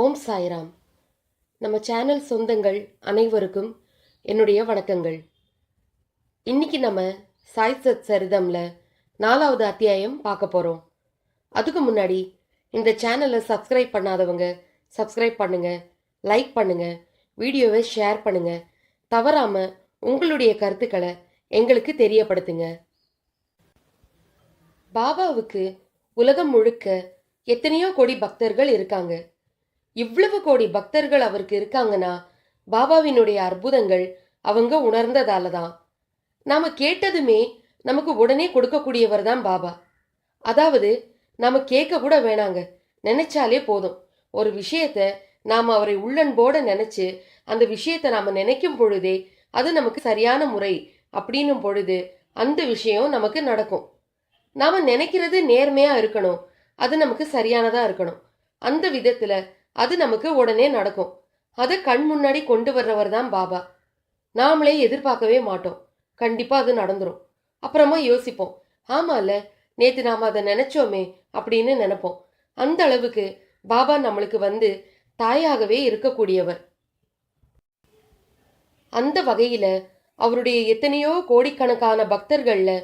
ஓம் சாய்ராம். நம்ம சேனல் சொந்தங்கள் அனைவருக்கும் என்னுடைய வணக்கங்கள். இன்னைக்கு நம்ம சாய் சத் சரிதம்ல நாலாவது அத்தியாயம் பார்க்க போகிறோம் அதுக்கு முன்னாடி இந்த சேனலை சப்ஸ்கிரைப் பண்ணாதவங்க சப்ஸ்கிரைப் பண்ணுங்க லைக் பண்ணுங்க வீடியோவை ஷேர் பண்ணுங்க. தவறாமல் உங்களுடைய கருத்துக்களை எங்களுக்கு தெரியப்படுத்துங்க. பாபாவுக்கு உலகம் முழுக்க எத்தனையோ கோடி பக்தர்கள் இருக்காங்க. இவ்வளவு கோடி பக்தர்கள் அவருக்கு இருக்காங்கன்னா பாபாவினுடைய அற்புதங்கள் அவங்க உணர்ந்ததால தான் நாம் கேட்டதுமே நமக்கு உடனே கொடுக்கக்கூடியவர் தான் பாபா. அதாவது நாம் கேட்க கூட வேணாங்க. நினைச்சாலே போதும். ஒரு விஷயத்த நாம் அவரை உள்ளன்போட நினைச்சு அந்த விஷயத்தை நாம் நினைக்கும் பொழுதே அது நமக்கு சரியான முறை அப்படின்னும் பொழுது அந்த விஷயம் நமக்கு நடக்கும். நாம் நினைக்கிறது நேர்மையாக இருக்கணும். அது நமக்கு சரியானதாக இருக்கணும். அந்த விதத்தில் அது நமக்கு உடனே நடக்கும். அதை கண் முன்னாடி கொண்டு வர்றவர் தான் பாபா. நாமளே எதிர்பார்க்கவே மாட்டோம். கண்டிப்பா அது நடந்துரும். அப்புறமா யோசிப்போம். ஆமால நேற்று நாம் அதை நினைச்சோமே அப்படின்னு நினைப்போம். அந்த அளவுக்கு பாபா நம்மளுக்கு வந்து தாயாகவே இருக்கக்கூடியவர். அந்த வகையில் அவருடைய எத்தனையோ கோடிக்கணக்கான பக்தர்களில்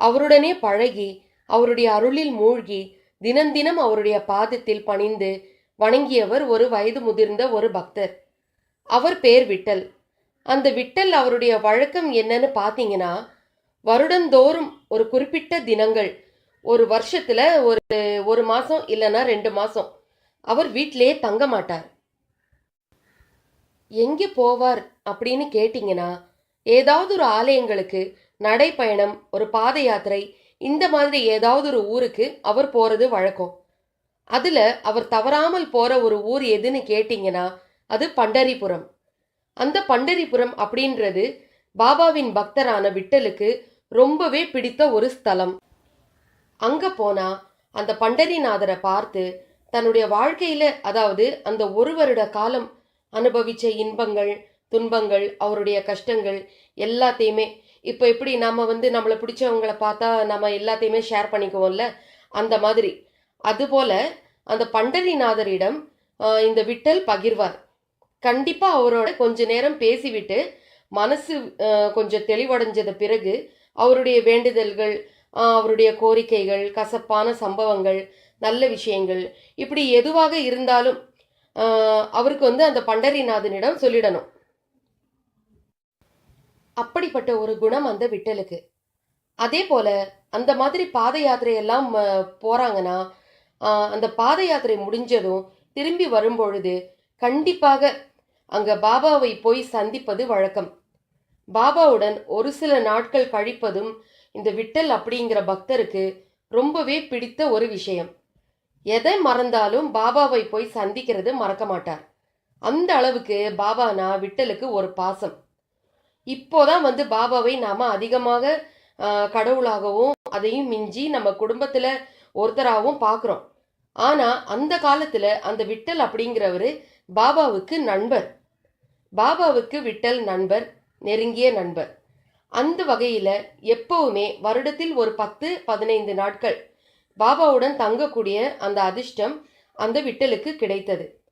அவருடனே பழகி அவருடைய அருளில் மூழ்கி தினந்தினம் அவருடைய பாதத்தில் பணிந்து வணங்கியவர் ஒரு வயது முதிர்ந்த ஒரு பக்தர். அவர் பேர் விட்டல். அந்த விட்டல் அவருடைய வழக்கம் என்னன்னு பார்த்தீங்கன்னா வருடந்தோறும் ஒரு குறிப்பிட்ட தினங்கள் ஒரு வருஷத்துல ஒரு ஒரு மாசம் இல்லைன்னா ரெண்டு மாசம் அவர் வீட்டிலேயே தங்க மாட்டார். எங்கே போவார் அப்படின்னு கேட்டிங்கன்னா ஏதாவது ஒரு ஆலயங்களுக்கு நடைப்பயணம் ஒரு பாத யாத்திரை இந்த மாதிரி ஏதாவது ஒரு ஊருக்கு அவர் போறது வழக்கம். அதில் அவர் தவறாமல் போற ஒரு ஊர் எதுன்னு கேட்டிங்கன்னா அது பண்டரிபுரம். அந்த பண்டரிபுரம் அப்படின்றது பாபாவின் பக்தரான விட்டலுக்கு ரொம்பவே பிடித்த ஒரு ஸ்தலம். அங்க போனா அந்த பண்டரிநாதரை பார்த்து தன்னுடைய வாழ்க்கையில அதாவது அந்த ஒரு வருட காலம் அனுபவிச்ச இன்பங்கள் துன்பங்கள் அவருடைய கஷ்டங்கள் எல்லாத்தையுமே இப்போ எப்படி நம்ம வந்து நம்மளை பிடிச்சவங்கள பார்த்தா நம்ம எல்லாத்தையுமே ஷேர் பண்ணிக்குவோம்ல? அந்த மாதிரி. அதுபோல அந்த பண்டரிநாதரிடம் இந்த விட்டல் பகிர்வார். கண்டிப்பா அவரோட கொஞ்ச நேரம் பேசிவிட்டு மனசு கொஞ்சம் தெளிவடைஞ்சத பிறகு அவருடைய வேண்டுதல்கள் அவருடைய கோரிக்கைகள் கசப்பான சம்பவங்கள் நல்ல விஷயங்கள் இப்படி எதுவாக இருந்தாலும் அவருக்கு வந்து அந்த பண்டரிநாதனிடம் சொல்லிடணும். அப்படிப்பட்ட ஒரு குணம் அந்த விட்டலுக்கு. அதே போல அந்த மாதிரி பாத யாத்திரையெல்லாம் போறாங்கன்னா அந்த பாத யாத்திரை முடிஞ்சதும் திரும்பி வரும்பொழுது கண்டிப்பாக அங்க பாபாவை போய் சந்திப்பது வழக்கம். பாபாவுடன் ஒரு சில நாட்கள் கழிப்பதும் இந்த விட்டல் அப்படிங்கிற பக்தருக்கு ரொம்பவே பிடித்த ஒரு விஷயம். எதை மறந்தாலும் பாபாவை போய் சந்திக்கிறது மறக்க மாட்டார். அந்த அளவுக்கு பாபானா விட்டலுக்கு ஒரு பாசம். இப்போதான் வந்து பாபாவை நாம அதிகமாக கடவுளாகவும் அதையும் மிஞ்சி நம்ம குடும்பத்துல ஒருத்தராகவும் பார்க்குறோம் ஆனா அந்த காலத்துல அந்த விட்டல் அப்படிங்கிறவரு பாபாவுக்கு நண்பர். பாபாவுக்கு விட்டல் நண்பர் நெருங்கிய நண்பர். அந்த வகையில எப்பவுமே வருடத்தில் ஒரு பத்து பதினைந்து நாட்கள் பாபாவுடன் தங்கக்கூடிய அந்த அதிர்ஷ்டம் அந்த விட்டலுக்கு கிடைத்தது.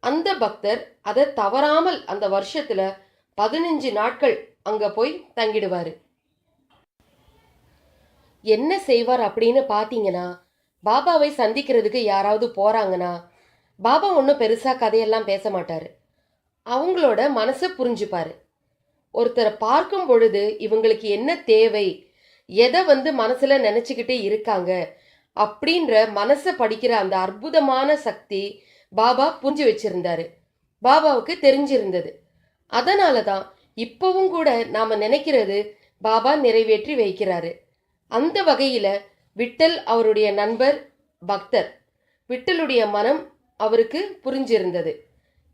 அந்த பக்தர் அதை தவறாமல் அந்த வருஷத்துல பதினஞ்சு நாட்கள் அங்க போய் தங்கிடுவாரு. என்ன செய்வார் அப்படின்னு பார்த்தீங்கன்னா பாபாவை சந்திக்கிறதுக்கு யாராவது போகிறாங்கன்னா பாபா ஒன்றும் பெருசாக கதையெல்லாம் பேச மாட்டார். அவங்களோட மனசை புரிஞ்சுப்பார். ஒருத்தரை பார்க்கும் பொழுது இவங்களுக்கு என்ன தேவை எதை வந்து மனசில் நினச்சிக்கிட்டே இருக்காங்க அப்படின்ற மனசை படிக்கிற அந்த அற்புதமான சக்தி பாபா புரிஞ்சு வச்சிருந்தாரு. பாபாவுக்கு தெரிஞ்சிருந்தது. அதனால தான் இப்போவும் கூட நாம் நினைக்கிறது பாபா நிறைவேற்றி வைக்கிறாரு. அந்த வகையில் விட்டல் அவருடைய நண்பர் பக்தர். விட்டலுடைய மனம் அவருக்கு புரிஞ்சிருந்தது.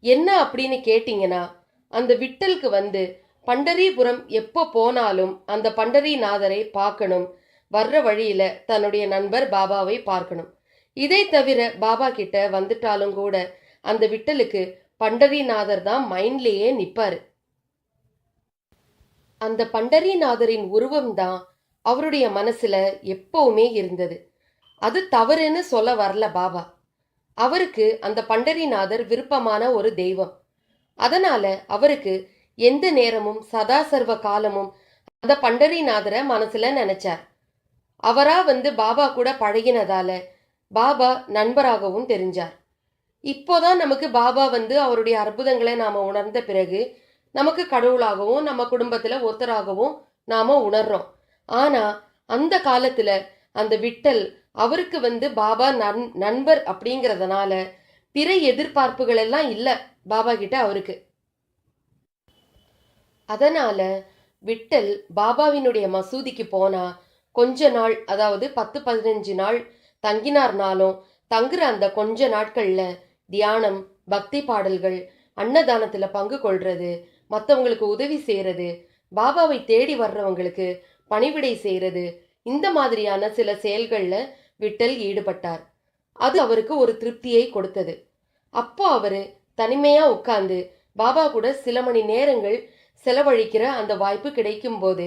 என்ன அப்படின்னு கேட்டிங்கன்னா அந்த விட்டலுக்கு வந்து பண்டரிபுரம் எப்போ போனாலும் அந்த பண்டரிநாதரை பார்க்கணும். வர்ற வழியில தன்னுடைய நண்பர் பாபாவை பார்க்கணும். இதை தவிர பாபா கிட்ட வந்துட்டாலும் கூட அந்த விட்டலுக்கு பண்டரிநாதர் தான் மைண்ட்லேயே நிற்பாரு அந்த பண்டரிநாதரின் உருவம் தான் அவருடைய மனசுல எப்பவுமே இருந்தது. அது தவறுன்னு சொல்ல வரல பாபா. அவருக்கு அந்த பண்டரிநாதர் விருப்பமான ஒரு தெய்வம். அதனால அவருக்கு எந்த நேரமும் சதா சர்வ காலமும் அந்த பண்டரிநாதரை மனசுல நினைச்சார். அவரா வந்து பாபா கூட பழகினதால பாபா நண்பராகவும் தெரிஞ்சார். இப்போதான் நமக்கு பாபா வந்து அவருடைய அற்புதங்களை நாம உணர்ந்த பிறகு நமக்கு கடவுளாகவும் நம்ம குடும்பத்துல ஒருத்தராகவும் நாம உணர்றோம். ஆனா அந்த காலத்துல அந்த விட்டல் அவருக்கு வந்து பாபா நன் நண்பர் அப்படிங்கிறதுனால பிற எதிர்பார்ப்புகள் எல்லாம் இல்ல பாபா கிட்ட அவருக்கு. அதனால விட்டல் பாபாவினுடைய மசூதிக்கு போனா கொஞ்ச நாள் அதாவது பத்து பதினஞ்சு நாள் தங்கினார்னாலும் தங்குற அந்த கொஞ்ச நாட்கள்ல தியானம் பக்தி பாடல்கள் அன்னதானத்துல பங்கு கொள்றது மற்றவங்களுக்கு உதவி செய்யறது பாபாவை தேடி வர்றவங்களுக்கு பணிவிடை செய்கிறது இந்த மாதிரியான சில செயல்களில் விட்டல் ஈடுபட்டார். அது அவருக்கு ஒரு திருப்தியை கொடுத்தது. அப்போ அவர் தனிமையாக உட்கார்ந்து பாபா கூட சில மணி நேரங்கள் செலவழிக்கிற அந்த வாய்ப்பு கிடைக்கும் போது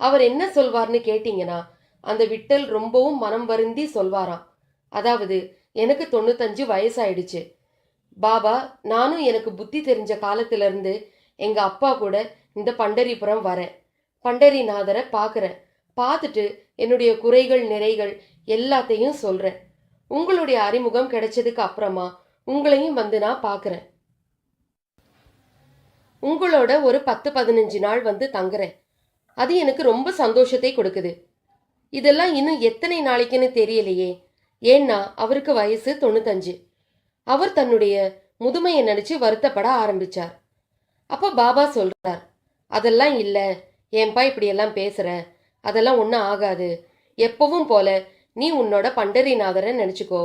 அவர் என்ன சொல்வார்னு கேட்டிங்கன்னா அந்த விட்டல் ரொம்பவும் மனம் வருந்தி சொல்வாராம். அதாவது எனக்கு தொண்ணூத்தஞ்சு வயசாயிடுச்சு. பாபா நானும் எனக்கு புத்தி தெரிஞ்ச காலத்திலிருந்து எங்கள் அப்பா கூட இந்த பண்டரிபுரம் வரேன். பண்டரிநாதரை பார்க்குறேன். பார்த்துட்டு என்னுடைய குறைகள் நிறைகள் எல்லாத்தையும் சொல்கிறேன் உங்களுடைய அறிமுகம் கிடைச்சதுக்கு அப்புறமா உங்களையும் வந்து நான் பார்க்குறேன். உங்களோட ஒரு பத்து பதினஞ்சு நாள் வந்து தங்குறேன். அது எனக்கு ரொம்ப சந்தோஷத்தை கொடுக்குது. இதெல்லாம் இன்னும் எத்தனை நாளைக்குன்னு தெரியலையே. ஏன்னா அவருக்கு வயசு தொண்ணூத்தஞ்சு. அவர் தன்னுடைய முதுமையை நினைச்சு வருத்தப்பட ஆரம்பிச்சார். அப்போ பாபா சொல்றார் அதெல்லாம் இல்லை. ஏன்பா இப்படியெல்லாம் பேசுற? அதெல்லாம் ஒன்றும் ஆகாது. எப்பவும் போல நீ உன்னோட பண்டரிநாதரை நினச்சிக்கோ.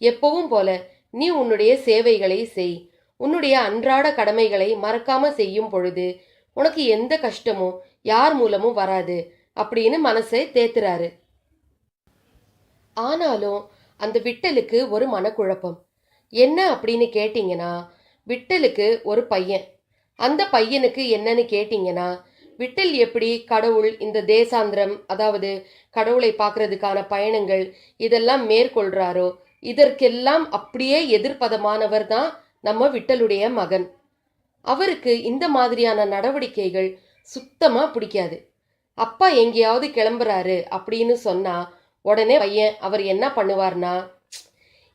எப்பவும் போல நீ உன்னுடைய சேவைகளை செய். உன்னுடைய அன்றாட கடமைகளை மறக்காம செய்யும் பொழுது உனக்கு எந்த கஷ்டமும் யார் மூலமும் வராது அப்படின்னு மனசை தேத்துறாரு. ஆனாலும் அந்த விட்டலுக்கு ஒரு மனக்குழப்பம். என்ன அப்படின்னு கேட்டிங்கன்னா விட்டலுக்கு ஒரு பையன். அந்த பையனுக்கு என்னன்னு கேட்டிங்கன்னா விட்டல் எப்படி கடவுள் இந்த தேசாந்திரம் அதாவது கடவுளை பார்க்கறதுக்கான பயணங்கள் இதெல்லாம் மேற்கொள்றாரோ இதற்கெல்லாம் அப்படியே எதிர்ப்பதமானவர் தான் நம்ம விட்டலுடைய மகன். அவருக்கு இந்த மாதிரியான நடவடிக்கைகள் சுத்தமா பிடிக்காது. அப்பா எங்கேயாவது கிளம்புறாரு அப்படின்னு சொன்னா உடனே பையன் அவர் என்ன பண்ணுவார்னா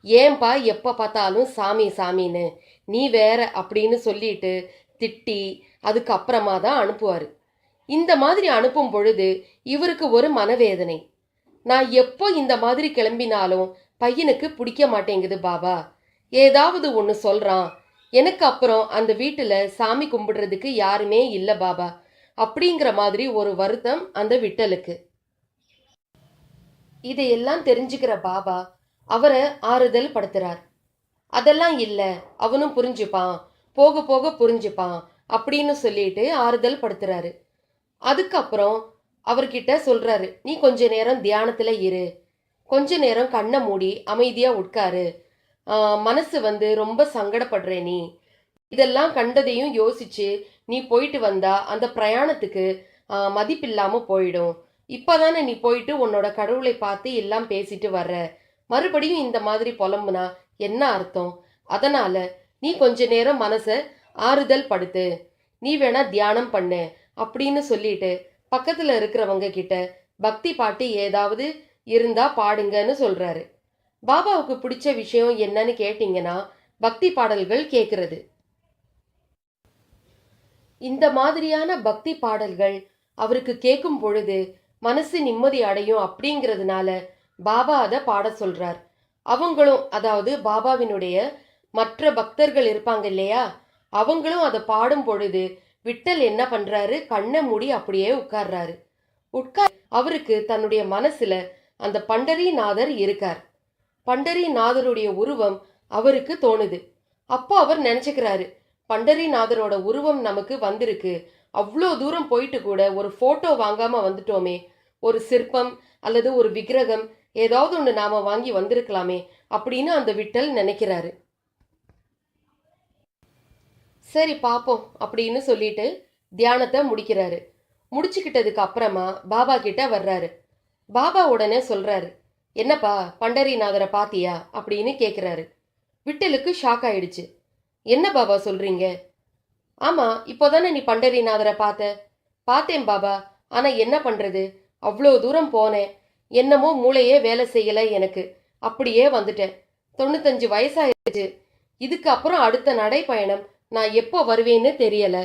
ஏன்பா எப்போ பார்த்தாலும் சாமி சாமின்னு நீ வேற அப்படின்னு சொல்லிட்டு திட்டி அதுக்கப்புறமா தான் அனுப்புவார். இந்த மாதிரி அனுப்பும் பொழுது இவருக்கு ஒரு மனவேதனை. நான் எப்போ இந்த மாதிரி கிளம்பினாலும் பையனுக்கு பிடிக்க மாட்டேங்குது பாபா. ஏதாவது ஒன்று சொல்கிறான் எனக்கு அப்புறம் அந்த வீட்டில் சாமி கும்பிடுறதுக்கு யாருமே இல்லை பாபா. அப்படிங்கிற மாதிரி ஒரு வருத்தம் அந்த விட்டலுக்கு. இதையெல்லாம் தெரிஞ்சுக்கிற பாபா அவரை ஆறுதல் படுத்துறார். அதெல்லாம் இல்லை அவனும் புரிஞ்சுப்பான். போக போக புரிஞ்சுப்பான் அப்படின்னு சொல்லிட்டு ஆறுதல் படுத்துறாரு. அதுக்கப்புறம் அவர்கிட்ட சொல்றாரு நீ கொஞ்ச நேரம் தியானத்துல இரு. கொஞ்ச நேரம் கண்ணை மூடி அமைதியா உட்காரு. மனசு வந்து ரொம்ப சங்கடப்படுற நீ. இதெல்லாம் கண்டதையும் யோசிச்சு நீ போயிட்டு வந்தா அந்த பிரயாணத்துக்கு மதிப்பில்லாமல் மதிப்பில்லாம போயிடும். இப்பதானே நீ போயிட்டு உன்னோட கடவுளை பார்த்து எல்லாம் பேசிட்டு வர்ற. மறுபடியும் இந்த மாதிரி புலம்புனா என்ன அர்த்தம்? அதனால நீ கொஞ்ச நேரம் மனசை ஆறுதல் படுத்து. நீ வேணா தியானம் பண்ணு. அப்படின்னு சொல்லிட்டு பக்கத்துல இருக்கிறவங்க கிட்ட பக்தி பாட்டு ஏதாவது இருந்தா பாடுங்கன்னு சொல்றாரு. பாபாவுக்கு பிடிச்ச விஷயம் என்னன்னு கேட்டிங்கன்னா பக்தி பாடல்கள் கேட்கறது இந்த மாதிரியான பக்தி பாடல்கள் அவருக்கு கேட்கும் பொழுது மனசு நிம்மதி அடையும் அப்படிங்கிறதுனால பாபா அதை பாட சொல்றார். அவங்களும் அதாவது பாபாவினுடைய மற்ற பக்தர்கள் இருப்பாங்க இல்லையா? அவங்களும் அதை பாடும் பொழுது விட்டல் என்ன பண்றாரு? கண்ணை மூடி அப்படியே உட்கார்றாரு. உட்கார் அவருக்கு தன்னுடைய மனசுல அந்த பண்டரிநாதர் இருக்கார். பண்டரிநாதருடைய உருவம் அவருக்கு தோணுது. அப்போ அவர் நினைச்சுக்கிறாரு பண்டரிநாதரோட உருவம் நமக்கு வந்திருக்கு. அவ்வளோ தூரம் போயிட்டு கூட ஒரு போட்டோ வாங்காம வந்துட்டோமே. ஒரு சிற்பம் அல்லது ஒரு விக்கிரகம் ஏதாவது ஒன்று நாம வாங்கி வந்திருக்கலாமே அப்படின்னு அந்த விட்டல் நினைக்கிறாரு. சரி பார்ப்போம் அப்படின்னு சொல்லிட்டு தியானத்தை முடிக்கிறாரு. முடிச்சுக்கிட்டதுக்கு அப்புறமா பாபா கிட்ட வர்றாரு. பாபா உடனே சொல்றாரு என்னப்பா பண்டரிநாதரை பாத்தியா? அப்படின்னு கேட்குறாரு விட்டலுக்கு ஷாக் ஆயிடுச்சு. என்ன பாபா சொல்றீங்க? ஆமா இப்போதானே நீ பண்டரிநாதரை பார்த்த? பார்த்தேன் பாபா ஆனா என்ன பண்றது? அவ்வளோ தூரம் போனேன். என்னமோ மூளையே வேலை செய்யல எனக்கு. அப்படியே வந்துட்டேன். தொண்ணூத்தஞ்சு வயசாயிருச்சு இதுக்கு அப்புறம் அடுத்த நடைப்பயணம் நான் எப்போ வருவேன்னு தெரியல.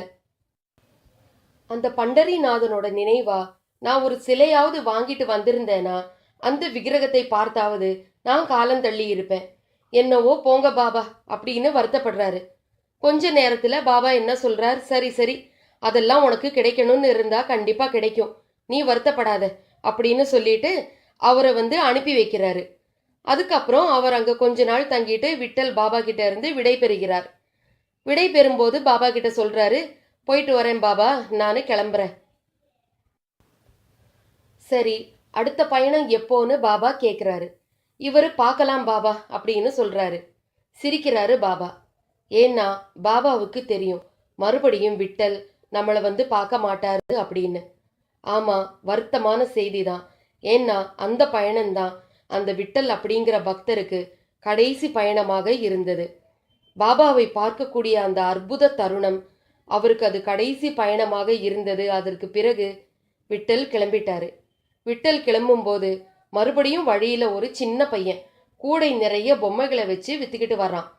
அந்த பண்டரிநாதனோட நினைவா நான் ஒரு சிலையாவது வாங்கிட்டு வந்திருந்தேனா அந்த விக்கிரகத்தை பார்த்தாவது நான் காலம் தள்ளி இருப்பேன். என்னவோ போங்க பாபா அப்படின்னு வருத்தப்படுறாரு. கொஞ்ச நேரத்துல பாபா என்ன சொல்றார்? சரி சரி அதெல்லாம் உனக்கு கிடைக்கணும்னு இருந்தா கண்டிப்பா கிடைக்கும். நீ வருத்தப்படாத அப்படின்னு சொல்லிட்டு அவரை வந்து அனுப்பி வைக்கிறாரு. அதுக்கப்புறம் அவர் அங்க கொஞ்ச நாள் தங்கிட்டு விட்டல் பாபா கிட்ட இருந்து விடை பெறுகிறார். விடை பெறும்போது பாபா கிட்ட சொல்றாரு போயிட்டு வரேன் பாபா நான் கிளம்புறேன். சரி அடுத்த பயணம் எப்போன்னு பாபா கேட்குறாரு இவர் பார்க்கலாம் பாபா அப்படின்னு சொல்றாரு. சிரிக்கிறாரு பாபா. ஏன்னா பாபாவுக்கு தெரியும். மறுபடியும் விட்டல் நம்மளை வந்து பார்க்க மாட்டாரு அப்படின்னு. ஆமா வருத்தமான செய்தி தான் ஏன்னா அந்த பயணம்தான் அந்த விட்டல் அப்படிங்கிற பக்தருக்கு கடைசி பயணமாக இருந்தது. பாபாவை பார்க்கக்கூடிய அந்த அற்புத தருணம். அவருக்கு அது கடைசி பயணமாக இருந்தது. அதற்கு பிறகு விட்டல் கிளம்பிட்டாரு. விட்டல் கிளம்பும்போது மறுபடியும் வழியில ஒரு சின்ன பையன் கூடை நிறைய பொம்மைகளை வச்சு வித்துக்கிட்டு வர்றான்.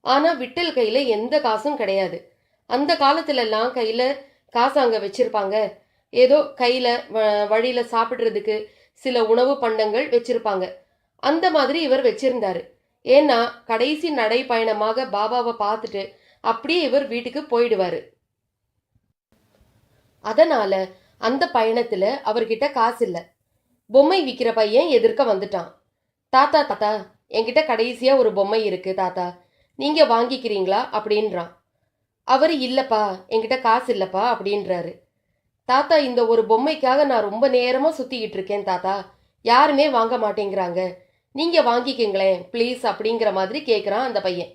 ஆனா விட்டல் கையில எந்த காசும் கிடையாது. அந்த காலத்திலெல்லாம் கையில் கையில காசு அங்க வச்சிருப்பாங்க. ஏதோ கையில வ- வழியில சாப்பிடுறதுக்கு சில உணவு பண்டங்கள் வச்சிருப்பாங்க. அந்த மாதிரி இவர் வச்சிருந்தாரு. ஏன்னா கடைசி நடைப்பயணமாக பாபாவை பார்த்துட்டு அப்படியே இவர் வீட்டுக்கு போயிடுவாரு. அதனால அந்த பயணத்துல அவர்கிட்ட காசு இல்லை பொம்மை விற்கிற பையன் எதிர்க்க வந்துட்டான். தாத்தா தாத்தா என்கிட்ட கடைசியா ஒரு பொம்மை இருக்கு தாத்தா. நீங்க வாங்கிக்கிறீங்களா? அப்படின்றான். அவர் இல்லப்பா என்கிட்ட காசு இல்லப்பா அப்படின்றாரு. தாத்தா இந்த ஒரு பொம்மைக்காக நான் ரொம்ப நேரமா சுத்திக்கிட்டு இருக்கேன் தாத்தா. யாருமே வாங்க மாட்டேங்கிறாங்க. நீங்கள் வாங்கிக்கங்களேன் ப்ளீஸ் அப்படிங்கிற மாதிரி கேட்குறான் அந்த பையன்.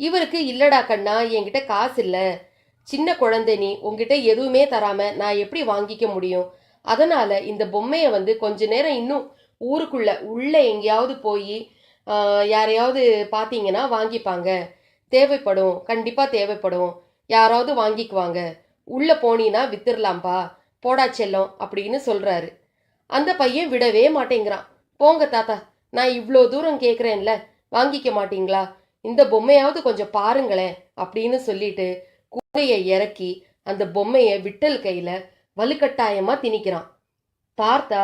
இவருக்கு இல்லடா கண்ணா என்கிட்ட காசு இல்லை. சின்ன குழந்தை நீ உங்ககிட்ட எதுவுமே தராம நான் எப்படி வாங்கிக்க முடியும்? அதனால் இந்த பொம்மையை வந்து கொஞ்ச நேரம் இன்னும் ஊருக்குள்ள உள்ளே எங்கேயாவது போய் யாரையாவது பார்த்தீங்கன்னா வாங்கிப்பாங்க. தேவைப்படும் கண்டிப்பாக தேவைப்படும். யாராவது வாங்கிக்குவாங்க. உள்ளே போனீன்னா வித்துடலாம்ப்பா போடா செல்லம் அப்படின்னு சொல்கிறாரு அந்த பையன் விடவே மாட்டேங்கிறான். போங்க தாத்தா நான் இவ்வளோ தூரம் கேட்குறேன்ல வாங்கிக்க மாட்டீங்களா? இந்த பொம்மையாவது கொஞ்சம் பாருங்களேன் அப்படின்னு சொல்லிட்டு குகையை இறக்கி அந்த பொம்மையை விட்டல் கையில் வலுக்கட்டாயமாக திணிக்கிறான். பார்த்தா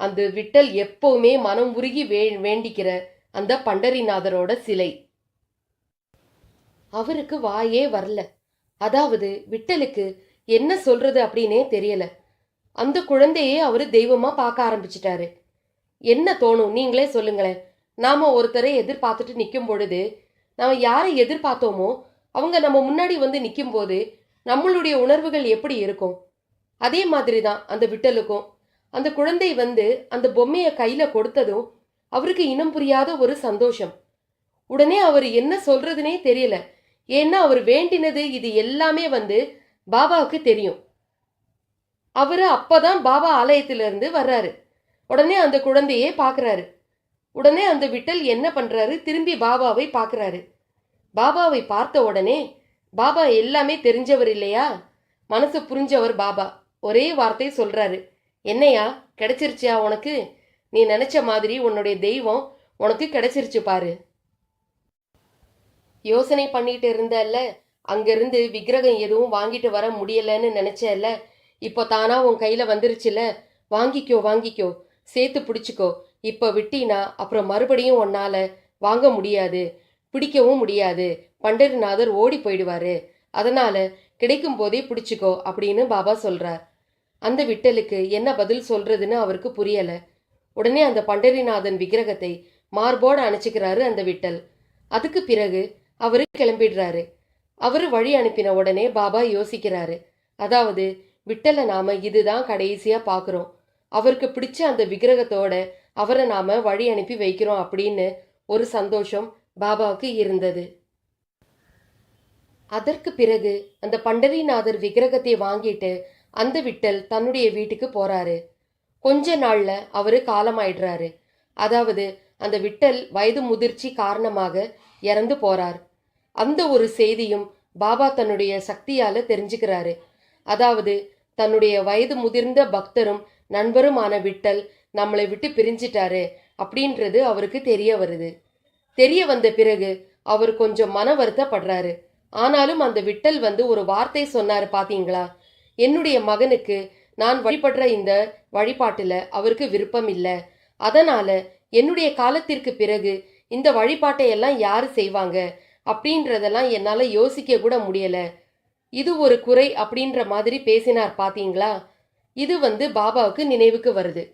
அந்த விட்டல் எப்பவுமே மனம் உருகி வே வேண்டிக்கிற அந்த பண்டரிநாதரோட சிலை. அவருக்கு வாயே வரல. அதாவது விட்டலுக்கு என்ன சொல்றது அப்படின்னே தெரியல. அந்த குழந்தையே அவரு தெய்வமா பார்க்க ஆரம்பிச்சிட்டாரு. என்ன தோணும்? நீங்களே சொல்லுங்களேன். நாம ஒருத்தரை எதிர்பார்த்துட்டு நிற்கும் பொழுது நாம் யாரை எதிர்பார்த்தோமோ அவங்க நம்ம முன்னாடி வந்து நிற்கும் போது நம்மளுடைய உணர்வுகள் எப்படி இருக்கும்? அதே மாதிரி தான் அந்த விட்டலுக்கும். அந்த குழந்தை வந்து அந்த பொம்மையை கையில் கொடுத்ததும் அவருக்கு இனம் புரியாத ஒரு சந்தோஷம். உடனே அவர் என்ன சொல்றதுனே தெரியல. ஏன்னா அவர் வேண்டினது இது எல்லாமே வந்து பாபாவுக்கு தெரியும். அவர் அப்பதான் பாபா ஆலயத்திலிருந்து வர்றாரு. உடனே அந்த குழந்தையே பார்க்குறாரு உடனே அந்த விட்டல் என்ன பண்ணுறாரு திரும்பி பாபாவை பார்க்குறாரு பாபாவை பார்த்த உடனே பாபா எல்லாமே தெரிஞ்சவர் இல்லையா? மனசு புரிஞ்சவர் பாபா. ஒரே வார்த்தை சொல்கிறாரு என்னையா கிடைச்சிருச்சியா உனக்கு? நீ நினச்ச மாதிரி உன்னுடைய தெய்வம் உனக்கு கிடைச்சிருச்சு பாரு. யோசனை பண்ணிட்டு இருந்தல்ல? அங்கிருந்து விக்கிரகம் எதுவும் வாங்கிட்டு வர முடியலன்னு நினைச்சல்ல? இப்போ தானா உன் கையில் வந்துருச்சுல வாங்கிக்கோ வாங்கிக்கோ. சேர்த்து பிடிச்சிக்கோ. இப்போ விட்டினா அப்புறம் மறுபடியும் உன்னால் வாங்க முடியாது பிடிக்கவும் முடியாது. பண்டரிநாதர் ஓடி போயிடுவாரு. அதனால கிடைக்கும் போதே பிடிச்சிக்கோ அப்படின்னு பாபா சொல்றார். அந்த விட்டலுக்கு என்ன பதில் சொல்றதுன்னு அவருக்கு புரியல. உடனே அந்த பண்டரிநாதன் விக்கிரகத்தை மார்போடு அணைச்சிக்கிறாரு அந்த விட்டல். அதுக்கு பிறகு அவரு கிளம்பிடுறாரு. அவரு வழி அனுப்பின உடனே பாபா யோசிக்கிறாரு. அதாவது விட்டலை நாம இதுதான் கடைசியா பார்க்குறோம் அவருக்கு பிடிச்ச அந்த விக்கிரகத்தோட அவரை நாம வழி அனுப்பி வைக்கிறோம் அப்படின்னு ஒரு சந்தோஷம் பாபாவுக்கு இருந்தது. அதற்கு பிறகு அந்த பண்டரிநாதர் விக்கிரகத்தை வாங்கிட்டு அந்த விட்டல் தன்னுடைய வீட்டுக்கு போறாரு. கொஞ்ச நாள்ல அவரு காலமாயிடுறாரு. அதாவது அந்த விட்டல் வயது முதிர்ச்சி காரணமாக இறந்து போறார். அந்த ஒரு செய்தியும் பாபா தன்னுடைய சக்தியால தெரிஞ்சுக்கிறாரு. அதாவது தன்னுடைய வயது முதிர்ந்த பக்தரும் நண்பருமான விட்டல் நம்மளை விட்டு பிரிஞ்சிட்டாரு அப்படின்றது அவருக்கு தெரிய வருது. தெரிய வந்த பிறகு அவர் கொஞ்சம் மன வருத்தப்படுறாரு. ஆனாலும் அந்த விட்டல் வந்து ஒரு வார்த்தை சொன்னாரு பாத்தீங்களா? என்னுடைய மகனுக்கு நான் வழிபடுற இந்த வழிபாட்டுல அவருக்கு விருப்பம் இல்லை. அதனால என்னுடைய காலத்திற்கு பிறகு இந்த வழிபாட்டை எல்லாம் யாரு செய்வாங்க? அப்படின்றதெல்லாம் என்னால யோசிக்க கூட முடியல. இது ஒரு குறை அப்படின்ற மாதிரி பேசினார் பாத்தீங்களா? இது வந்து பாபாவுக்கு நினைவுக்கு வருது.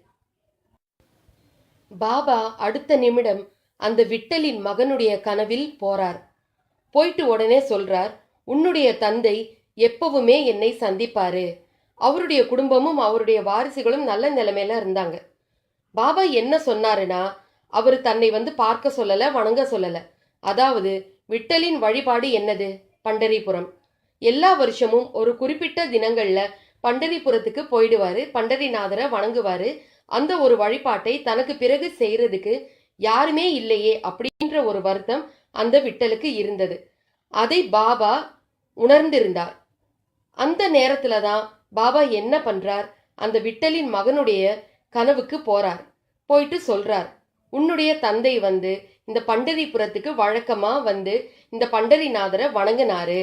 பாபா அடுத்த நிமிடம் அந்த விட்டலின் மகனுடைய கனவில் போறார். போயிட்டு உடனே சொல்றார் உன்னுடைய தந்தை எப்பவுமே என்னை சந்திப்பாரு. அவருடைய குடும்பமும் அவருடைய வாரிசுகளும் நல்ல நிலைமையில இருந்தாங்க. பாபா என்ன சொன்னாருன்னா அவர் தன்னை வந்து பார்க்க சொல்லல வணங்க சொல்லல. அதாவது விட்டலின் வழிபாடு என்னது? பண்டரிபுரம். எல்லா வருஷமும் ஒரு குறிப்பிட்ட தினங்கள்ல பண்டரிபுரத்துக்கு போயிடுவாரு. பண்டரிநாதரை வணங்குவாரு. அந்த ஒரு வழிபாட்டை தனக்கு பிறகு செய்யறதுக்கு யாருமே இல்லையே அப்படின்ற ஒரு வருத்தம் அந்த விட்டலுக்கு இருந்தது. அதை பாபா உணர்ந்திருந்தார். அந்த நேரத்துல தான் பாபா என்ன பண்றார்? அந்த விட்டலின் மகனுடைய கனவுக்கு போறார். போயிட்டு சொல்றார் உன்னுடைய தந்தை வந்து இந்த பண்டரிபுரத்துக்கு வழக்கமா வந்து இந்த பண்டரிநாதரை வணங்கினாரு.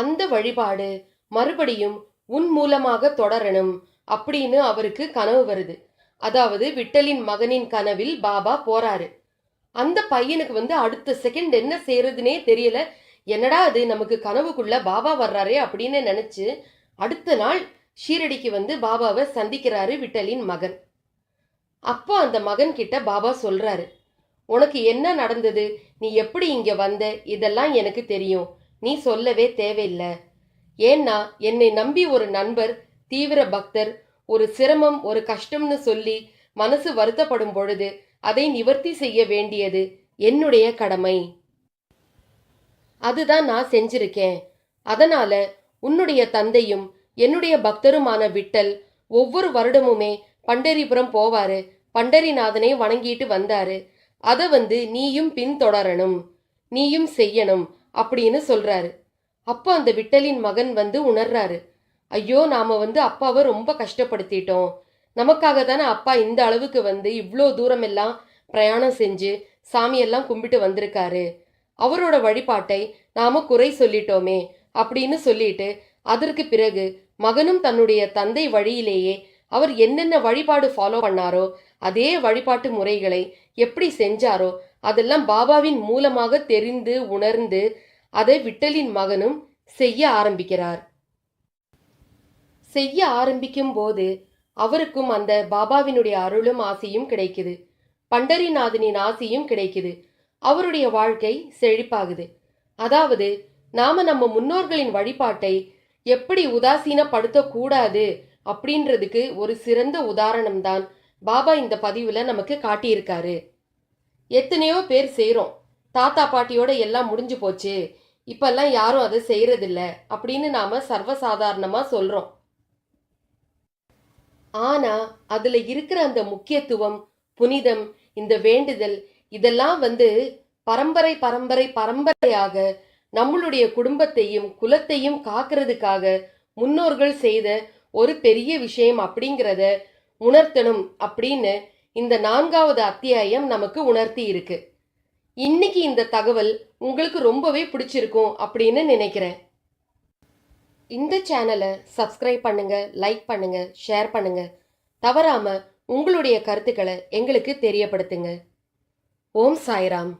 அந்த வழிபாடு மறுபடியும் உன் மூலமாக தொடரணும் அப்படின்னு அவருக்கு கனவு வருது. அதாவது விட்டலின் மகனின் கனவில் பாபா போறாரு. அந்த பையனுக்கு வந்து அடுத்த செகண்ட் என்ன செய்யறதுனே தெரியல. என்னடா அது நமக்கு கனவுக்குள்ள பாபா வர்றாரே அப்படின்னு நினைச்சு அடுத்த நாள் ஷீரடிக்கு வந்து பாபாவை சந்திக்கிறாரு விட்டலின் மகன். அப்போ அந்த மகன் கிட்ட பாபா சொல்றாரு உனக்கு என்ன நடந்தது? நீ எப்படி இங்க வந்த? இதெல்லாம் எனக்கு தெரியும். நீ சொல்லவே தேவையில்லை. ஏன்னா என்னை நம்பி ஒரு நண்பர் தீவிர பக்தர் ஒரு சிரமம் ஒரு கஷ்டம்னு சொல்லி மனசு வருத்தப்படும் பொழுது அதை நிவர்த்தி செய்ய வேண்டியது என்னுடைய கடமை. அதுதான் நான் செஞ்சிருக்கேன். அதனால உன்னுடைய தந்தையும் என்னுடைய பக்தருமான விட்டல் ஒவ்வொரு வருடமுமே பண்டரிபுரம் போவாரு. பண்டரிநாதனை வணங்கிட்டு வந்தாரு. அதை வந்து நீயும் பின்தொடரணும். நீயும் செய்யணும். அப்படின்னு சொல்றாரு. அப்போ அந்த விட்டலின் மகன் வந்து உணர்றாரு. ஐயோ நாம வந்து அப்பாவை ரொம்ப கஷ்டப்படுத்திட்டோம். நமக்காக தானே அப்பா இந்த அளவுக்கு வந்து இவ்வளோ தூரம் எல்லாம் பிரயாணம் செஞ்சு சாமியெல்லாம் கும்பிட்டு வந்திருக்காரு. அவரோட வழிபாட்டை நாம குறை சொல்லிட்டோமே அப்படின்னு சொல்லிட்டு அதற்கு பிறகு மகனும் தன்னுடைய தந்தை வழியிலேயே அவர் என்னென்ன வழிபாடு ஃபாலோ பண்ணாரோ அதே வழிபாட்டு முறைகளை எப்படி செஞ்சாரோ அதெல்லாம் பாபாவின் மூலமாக தெரிந்து உணர்ந்து அதை விட்டலின் மகனும் செய்ய ஆரம்பிக்கிறார். செய்ய ஆரம்பிக்கும் போது அவருக்கும் அந்த பாபாவினுடைய அருளும் ஆசையும் கிடைக்குது. பண்டரிநாதனின் ஆசையும் கிடைக்குது. அவருடைய வாழ்க்கை செழிப்பாகுது. அதாவது நாம நம்ம முன்னோர்களின் வழிபாட்டை எப்படி உதாசீனப்படுத்தக்கூடாது அப்படின்றதுக்கு ஒரு சிறந்த உதாரணம்தான் பாபா இந்த பதிவுல நமக்கு காட்டியிருக்காரு. எத்தனையோ பேர் செய்கிறோம் தாத்தா பாட்டியோட எல்லாம் முடிஞ்சு போச்சு. இப்பெல்லாம் யாரும் அதை செய்கிறதில்ல அப்படின்னு நாம் சர்வசாதாரணமாக சொல்கிறோம் ஆனால் அதில் இருக்கிற அந்த முக்கியத்துவம் புனிதம் இந்த வேண்டுதல் இதெல்லாம் வந்து பரம்பரை பரம்பரை பரம்பரையாக நம்மளுடைய குடும்பத்தையும் குலத்தையும் காக்கிறதுக்காக முன்னோர்கள் செய்த ஒரு பெரிய விஷயம் அப்படிங்கிறத உணர்த்தணும் அப்படின்னு இந்த நான்காவது அத்தியாயம் நமக்கு உணர்த்தி இருக்கு. இன்னைக்கு இந்த தகவல் உங்களுக்கு ரொம்பவே பிடிச்சிருக்கும் அப்படின்னு நினைக்கிறேன். இந்த சேனலை சப்ஸ்கிரைப் பண்ணுங்க லைக் பண்ணுங்க ஷேர் பண்ணுங்க. தவறாம உங்களுடைய கருத்துக்களை எங்களுக்கு தெரியப்படுத்துங்க. ஓம் சாய்ராம்.